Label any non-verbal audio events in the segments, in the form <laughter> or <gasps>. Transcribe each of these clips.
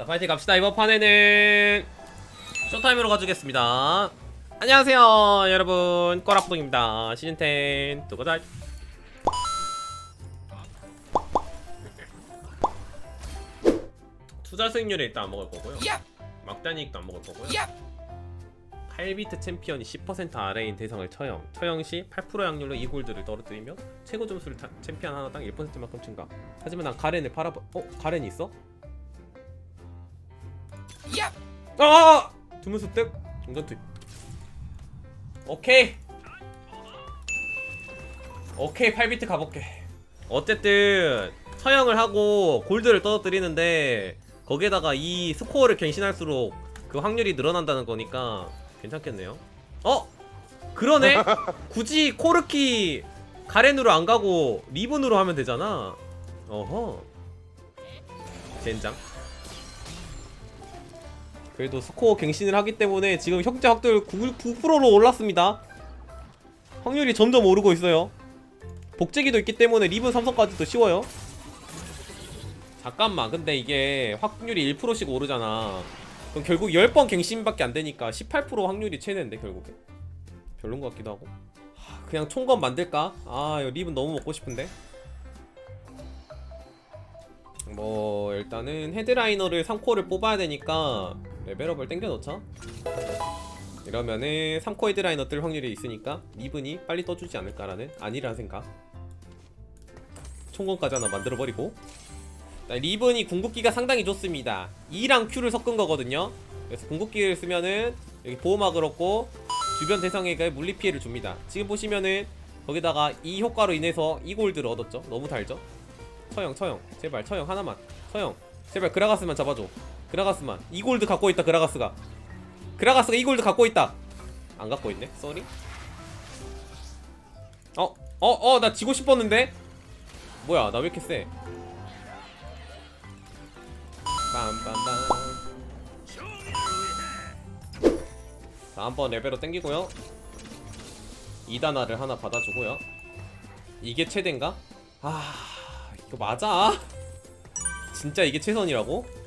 자 파이팅 갑시다. 이번 판에는 쇼타임으로 가주겠습니다. 안녕하세요 여러분. 꼬락동입니다. 시즌10 두고자 투자 수익률에 일단 안 먹을 거고요. 막단이익도 안 먹을 거고요. 8비트 챔피언이 10% 아래인 대상을 처형. 처형 시 8% 확률로 2골드를 떨어뜨리며 최고 점수를 타, 챔피언 하나당 1%만큼 증가. 하지만 난 가렌을 팔아버... 어? 가렌이 있어? 아! 두문 습득 동전 투입. 오케이. 오케이 8비트 가볼게. 어쨌든 처형을 하고 골드를 떨어뜨리는데 거기에다가 이 스코어를 갱신할수록 그 확률이 늘어난다는 거니까 괜찮겠네요. 어? 그러네? <laughs> 굳이 코르키 가렌으로 안 가고 리븐으로 하면 되잖아. 어허. 젠장 그래도 스코어 갱신을 하기 때문에 지금 형제 확률 9, 9%로 올랐습니다. 확률이 점점 오르고 있어요. 복제기도 있기 때문에 리븐 삼성까지도 쉬워요. 잠깐만, 근데 이게 확률이 1%씩 오르잖아. 그럼 결국 10번 갱신밖에 안 되니까 18% 확률이 최대인데 결국에. 별론 것 같기도 하고. 하, 그냥 총검 만들까? 아, 이거 리븐 너무 먹고 싶은데. 뭐 일단은 헤드라이너를 3코어를 뽑아야 되니까 레벨업을 땡겨 넣자 이러면은 3코 헤드라이너 뜰 확률이 있으니까 리븐이 빨리 떠주지 않을까라는 아니라는 생각. 총검까지 하나 만들어버리고. 자, 리븐이 궁극기가 상당히 좋습니다. E랑 Q를 섞은 거거든요. 그래서 궁극기를 쓰면은 여기 보호막을 얻고 주변 대상에게 물리 피해를 줍니다. 지금 보시면은 거기다가 이 효과로 인해서 이 골드를 얻었죠. 너무 달죠? 처형 처형. 제발 처형 하나만. 처형. 제발 그라가스만 잡아줘 그라가스만 이 골드 갖고 있다 그라가스가 그라가스가 이 골드 갖고 있다 안 갖고 있네 쏘리 어? 어? 어? 나 지고 싶었는데? 뭐야 나 왜 이렇게 세 빰빰빰 자 한번 레벨로 땡기고요 2단화를 하나 받아주고요 이게 최대인가? 아 이거 맞아? 진짜 이게 최선이라고?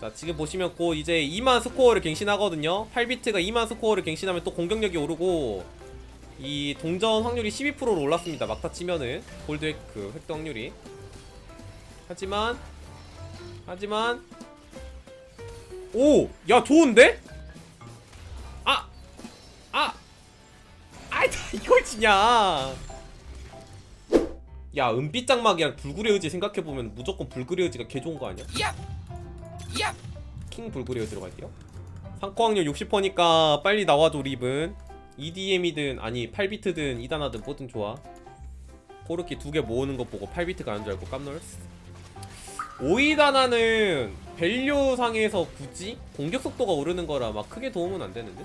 자 지금 보시면 곧 이제 2만 스코어를 갱신하거든요 8비트가 2만 스코어를 갱신하면 또 공격력이 오르고 이 동전 확률이 12%로 올랐습니다 막타 치면은 골드 획- 그 획득 확률이 하지만 하지만 오! 야 좋은데? 아! 아! 아이 다 이걸 지냐 야 은빛 장막이랑 불굴의 의지 생각해보면 무조건 불굴의 의지가 개 좋은 거 아니야? 킹 불굴의 의지로 갈게요. 상코 확률 60%니까 빨리 나와줘 립은. EDM이든 아니 8비트든 2단하든 뭐든 좋아. 코르키 두 개 모으는 거 보고 8비트 가는 줄 알고 깜놀스 5위단하는 밸류 상에서 굳이 공격 속도가 오르는 거라 막 크게 도움은 안 되는데?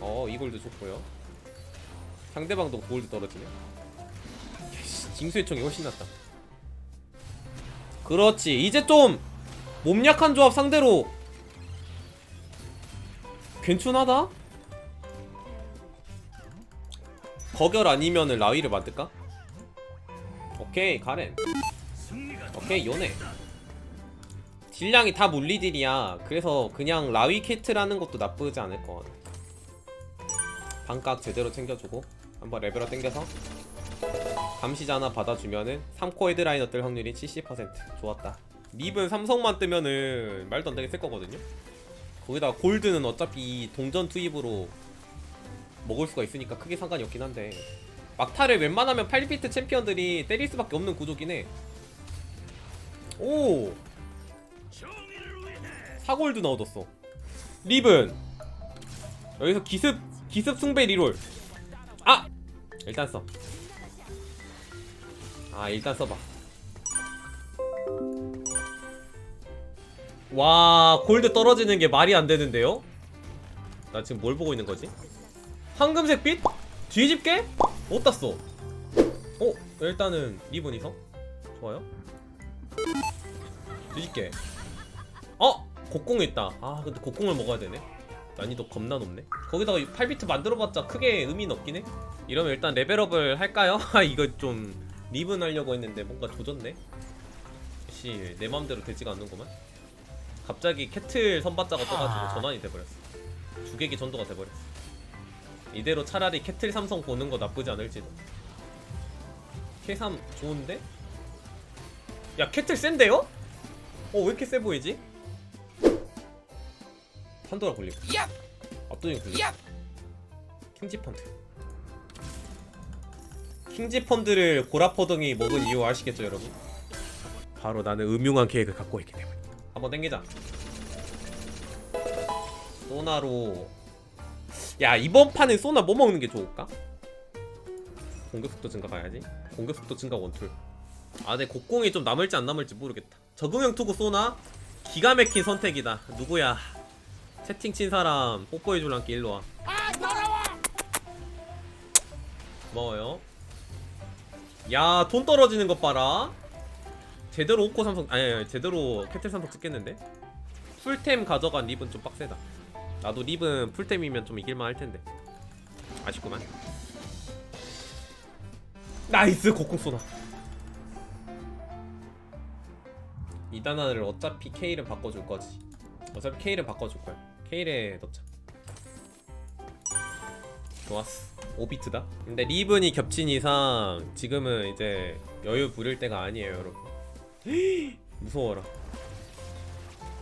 어 이골도 좋고요. 상대방도 골드 떨어지네. 씨, 징수의 총이 훨씬 낫다. 그렇지. 이제 좀 몸 약한 조합 상대로 괜찮하다? 거결 아니면은 라위를 만들까? 오케이 가렌. 오케이 요네. 딜량이 다 물리딜이야. 그래서 그냥 라위 캐트라는 것도 나쁘지 않을 것 같아. 반각 제대로 챙겨주고 한번 레벨업 땡겨서 감시자 하나 받아주면은 3코 헤드라이너 뜰 확률이 70% 좋았다 립은 삼성만 뜨면은 말도 안 되게 쓸 거거든요. 거기다가 골드는 어차피 동전 투입으로 먹을 수가 있으니까 크게 상관이 없긴 한데. 막타를 웬만하면 8비트 챔피언들이 때릴 수밖에 없는 구조긴 해. 오! 4골드 넣어뒀어. 립은 여기서 기습 기습 숭배 리롤. 아! 일단 써. 아 일단 써봐 와 골드 떨어지는 게 말이 안 되는데요? 나 지금 뭘 보고 있는 거지? 황금색 빛? 뒤집게? 어디다 써? 어? 일단은 리본이서 좋아요 뒤집게 어? 곡궁 있다 아 근데 곡궁을 먹어야 되네 난이도 겁나 높네 거기다가 8비트 만들어봤자 크게 의미는 없긴 해 이러면 일단 레벨업을 할까요? <laughs> 아 이거 좀 리븐 하려고 했는데 뭔가 조졌네 씨내 맘대로 되지가 않는구만 갑자기 캐틀 선받자가 떠가지고 전환이 돼버렸어. 주객이 전도가 돼버렸어. 이대로 차라리 캐틀 삼성 보는 거 나쁘지 않을지도. K3 좋은데? 야 캐틀 센데요? 어 왜 이렇게 세 보이지? 판도라 굴리고. 압도적 굴리고 킹지 펀드. 킹지 펀드를 고라퍼덩이 먹은 이유 아시겠죠 여러분? 바로 나는 음흉한 계획을 갖고 있기 때문에 한번 땡기자. 소나로. 야 이번 판은 소나 뭐 먹는 게 좋을까? 공격 속도 증가 가야지. 공격 속도 증가 원툴. 아 근데 곡공이 좀 남을지 안 남을지 모르겠다. 적응형 투구 소나. 기가 막힌 선택이다. 누구야? 채팅 친 사람. 뽀뽀해 줄란게 일로 와! 고마워요. 야 돈 떨어지는 것 봐라 제대로 오코 삼성 아니, 아니 제대로 캐틀 삼성 찍겠는데? 풀템 가져간 립은 좀 빡세다. 나도 립은 풀템이면 좀 이길만 할 텐데. 아쉽구만. 나이스 곡궁 쏘나 이단화를 어차피 K를 바꿔줄 거지. 어차피 K를 바꿔줄 거야. K를 넣자. 좋았어. 5비트다? 근데 리븐이 겹친 이상 지금은 이제 여유 부릴 때가 아니에요 여러분 <gasps> 무서워라.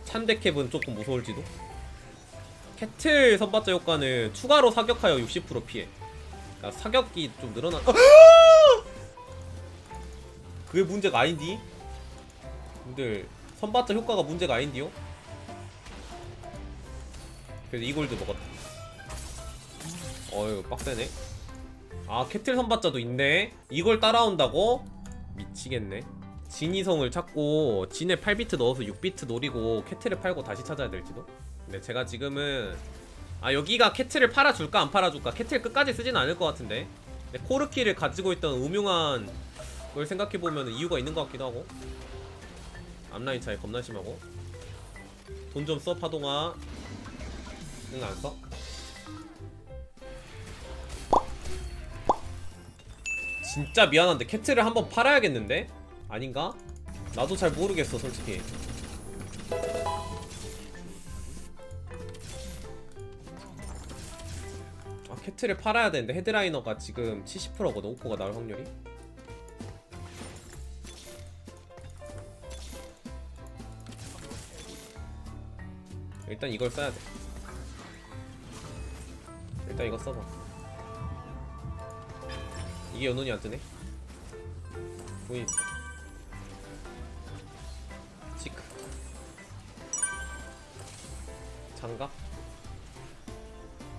참대캡은 조금 무서울지도? 캐틀 선발자 효과는 추가로 사격하여 60% 피해. 그러니까 사격이 좀 늘어나 <gasps> 그게 문제가 아닌디? 근데 선발자 효과가 문제가 아닌디요? 그래서 이골드 먹었다. 어휴 빡세네. 아 캐틀 선발자도 있네. 이걸 따라온다고? 미치겠네 진이성을 찾고 진에 8비트 넣어서 6비트 노리고 캐틀을 팔고 다시 찾아야 될지도? 근데 제가 지금은 아 여기가 캐틀을 팔아줄까 안 팔아줄까 캐틀 끝까지 쓰진 않을 것 같은데? 근데 코르키를 가지고 있던 음흉한 걸 생각해보면 이유가 있는 것 같기도 하고. 앞라인 차이 겁나 심하고. 돈 좀 써 파동아. 응 안 써? 진짜 미안한데 캐틀을 한번 팔아야겠는데? 아닌가? 나도 잘 모르겠어 솔직히. 아 캐틀을 팔아야 되는데 헤드라이너가 지금 70%거든 오코가 나올 확률이. 일단 이걸 써야 돼. 일단 이거 써봐. 이게 연운이 안 뜨네? 보인 장갑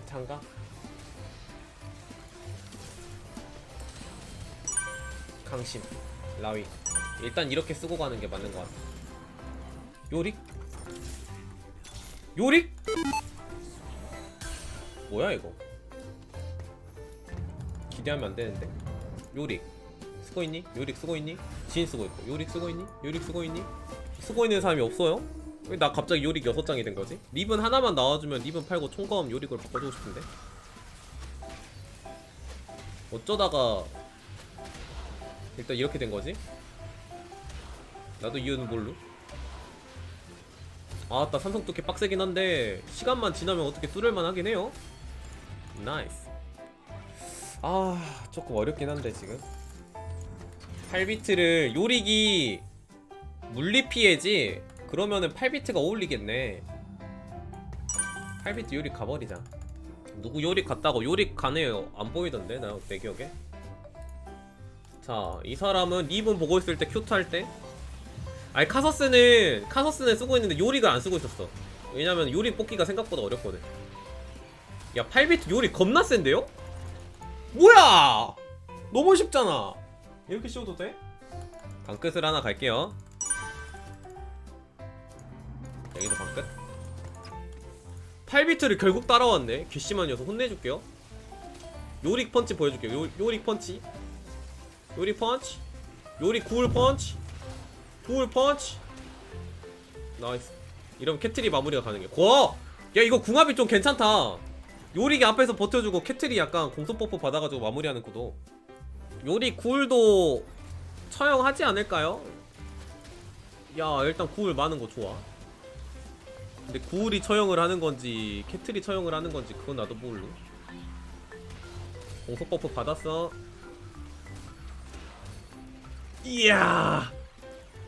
장갑 강심 라위 일단 이렇게 쓰고 가는 게 맞는 것 같아 요릭 요릭 뭐야 이거 기대하면 안 되는데 요릭 쓰고 있니? 요릭 쓰고 있니? 진 쓰고 있고 요릭 쓰고 있니? 요릭 쓰고 있니? 쓰고 있는 사람이 없어요? 왜 나 갑자기 요릭 6장이 된 거지? 립은 하나만 나와주면 립은 팔고 총검 요릭을 바꿔주고 싶은데? 어쩌다가 일단 이렇게 된 거지? 나도 이유는 모르 아따 삼성 뚜개 빡세긴 한데 시간만 지나면 어떻게 뚫을만 하긴 해요? 나이스. 아 조금 어렵긴 한데 지금. 8비트를 요릭이 물리 피해지 그러면은 8비트가 어울리겠네. 8비트 요릭 가버리자. 누구 요릭 갔다고? 요릭 가네요. 안 보이던데 나 내 기억에? 자 이 사람은 립은 보고 있을 때 큐트 할때? 아니 카서스는 카서스는 쓰고 있는데 요릭을 안 쓰고 있었어. 왜냐면 요릭 뽑기가 생각보다 어렵거든. 야 8비트 요릭 겁나 센데요? 뭐야! 너무 쉽잖아. 이렇게 씌워도 돼? 방끝을 하나 갈게요 여기도 방끝? 8비트를 결국 따라왔네. 괘씸한 녀석 혼내줄게요. 요릭 펀치 보여줄게요. 요, 요릭 펀치. 요릭 펀치. 요릭 굴 펀치. 굴 펀치. 나이스. 이러면 캐틀이 마무리가 가능해. 고! 야 이거 궁합이 좀 괜찮다. 요릭이 앞에서 버텨주고 캐틀이 약간 공속 버프 받아가지고 마무리하는 구도. 요리 굴도 처형하지 않을까요? 야 일단 굴 많은 거 좋아 근데 구울이 처형을 하는 건지 캐틀이 처형을 하는 건지 그건 나도 모르. 공속 버프 받았어. 이야,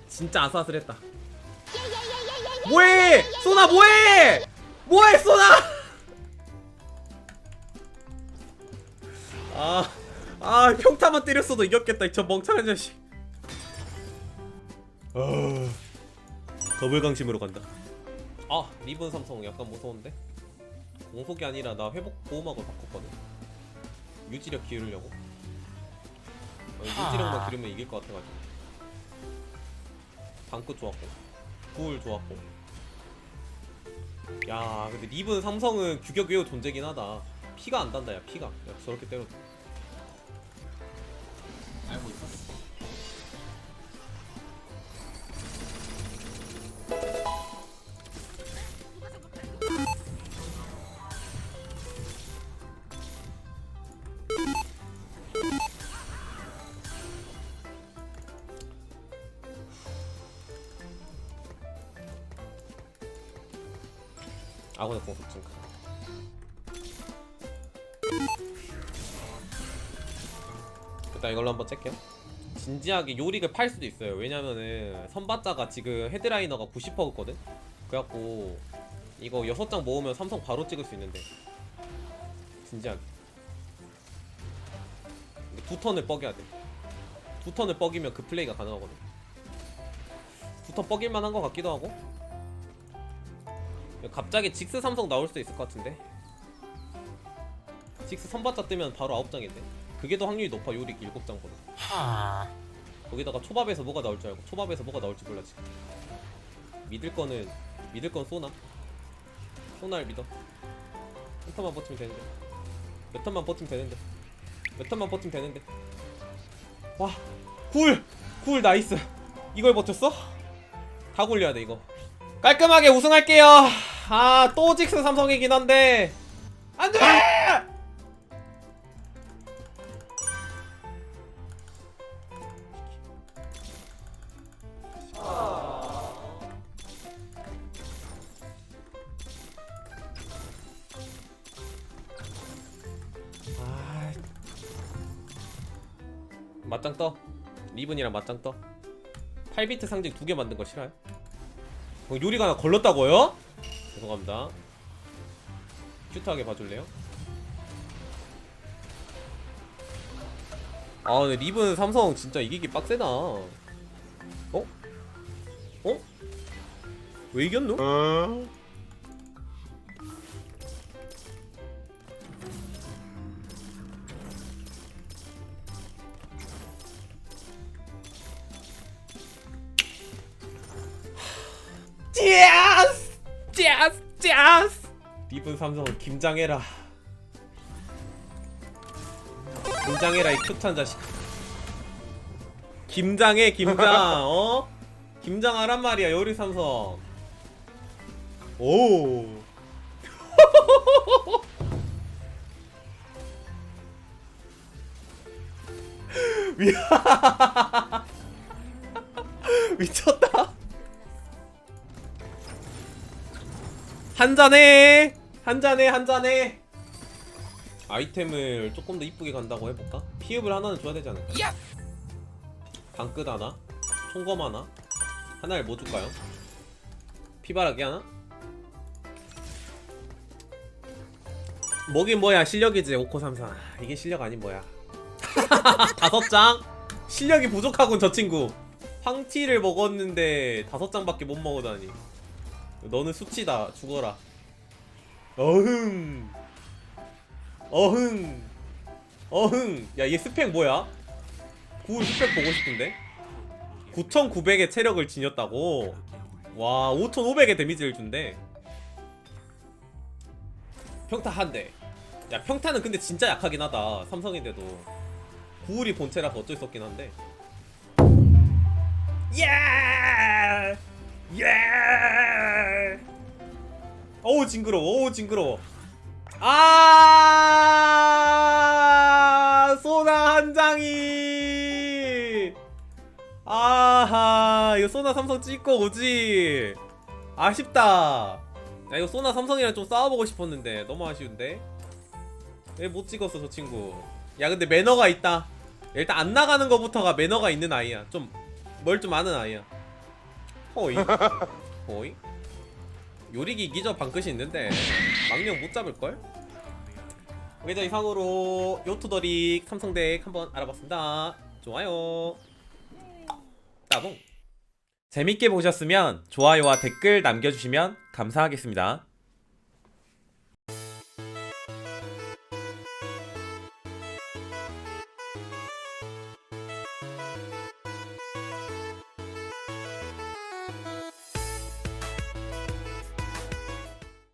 진짜 아슬아슬했다. 뭐해, 소나 뭐해, 뭐해 소나. 아, 아 평타만 때렸어도 이겼겠다 저 멍청한 자식. 어, 더블 강심으로 간다. 아 리본 삼성 약간 무서운데? 공속이 아니라 나 회복 보호막을 바꿨거든. 유지력 기르려고? 어, 유지력만 기르면 이길 것 같아가지고. 방끝 좋았고 구울 좋았고. 야 근데 리본 삼성은 규격 외의 존재긴 하다. 피가 안 단다 야 피가. 야 저렇게 때려도. 알고 있었어. 아군의 공속 증가 일단 이걸로 한번 찰게요. 진지하게 요릭을 팔 수도 있어요. 왜냐면은 선바자가 지금 헤드라이너가 90%거든? 그래갖고 이거 6장 모으면 삼성 바로 찍을 수 있는데. 진지하게. 두 턴을 뻐겨야 돼두 턴을 뻐기면 그 플레이가 가능하거든. 두 턴 뻐길만 한 것 같기도 하고 갑자기 직스 삼성 나올 수도 있을 것 같은데. 직스 선바자 뜨면 바로 9장인데. 그게 더 확률이 높아 요릭 7장보다. 하. 거기다가 초밥에서 뭐가 나올 줄 알고 초밥에서 뭐가 나올지 몰라 지금. 믿을 거는 믿을 건 쏘나. 쏘나를 믿어. 한 턴만 버티면 되는데. 몇 턴만 버티면 되는데. 몇 턴만 버티면 되는데. 와 굴 굴 나이스. 이걸 버텼어? 다 굴려야 돼 이거. 깔끔하게 우승할게요 아 또 직스 삼성이긴 한데. 안돼! 아. 맞짱 떠. 리븐이랑 맞짱 떠. 8비트 상징 두 개 만든 거 싫어요? 어, 요리가 하나 걸렸다고요? 죄송합니다 큐트하게 봐줄래요? 아 근데 리븐 삼성 진짜 이기기 빡세다 어? 어? 왜 이겼노? 짜 삼성은 김장해라. 김장해라 이 큐트한 자식. 김장해 김장. 어? 김장하란 말이야 요리 삼성. 오 <laughs> 미- <laughs> 미쳤다. 한 잔해 한 잔해 한 잔해 아이템을 조금 더 이쁘게 간다고 해볼까? 피읍을 하나는 줘야 되지 않을까? 방끝 하나 총검 하나 하나를 뭐 줄까요? 피바라기 하나? 뭐긴 뭐야 실력이지 오코삼사 이게 실력 아닌 뭐야 <laughs> 다섯 장? 실력이 부족하군 저 친구 황티를 먹었는데 다섯 장밖에 못 먹어다니 너는 수치다 죽어라 어흥. 어흥. 어흥. 야 얘 스펙 뭐야? 구울 스펙 보고 싶은데? 9900의 체력을 지녔다고? 와 5500의 데미지를 준대. 평타 한대. 야 평타는 근데 진짜 약하긴 하다. 삼성인데도. 구울이 본체라서 어쩔 수 없긴 한데. 예! 예! 어우 징그러워. 어우 징그러워. 아 소나 한 장이. 아하 이거 소나 삼성 찍고 오지. 아쉽다. 야 이거 소나 삼성이랑 좀 싸워보고 싶었는데 너무 아쉬운데? 왜 못 찍었어 저 친구? 야 근데 매너가 있다. 일단 안 나가는 거부터가 매너가 있는 아이야. 좀 뭘 좀 아는 아이야. 호이. 호이 <laughs> 요리기 기저 방끝이 있는데 망령 못 잡을걸? 자 이상으로 요투더릭 삼성덱 한번 알아봤습니다. 좋아요. 따봉. 재밌게 보셨으면 좋아요와 댓글 남겨주시면 감사하겠습니다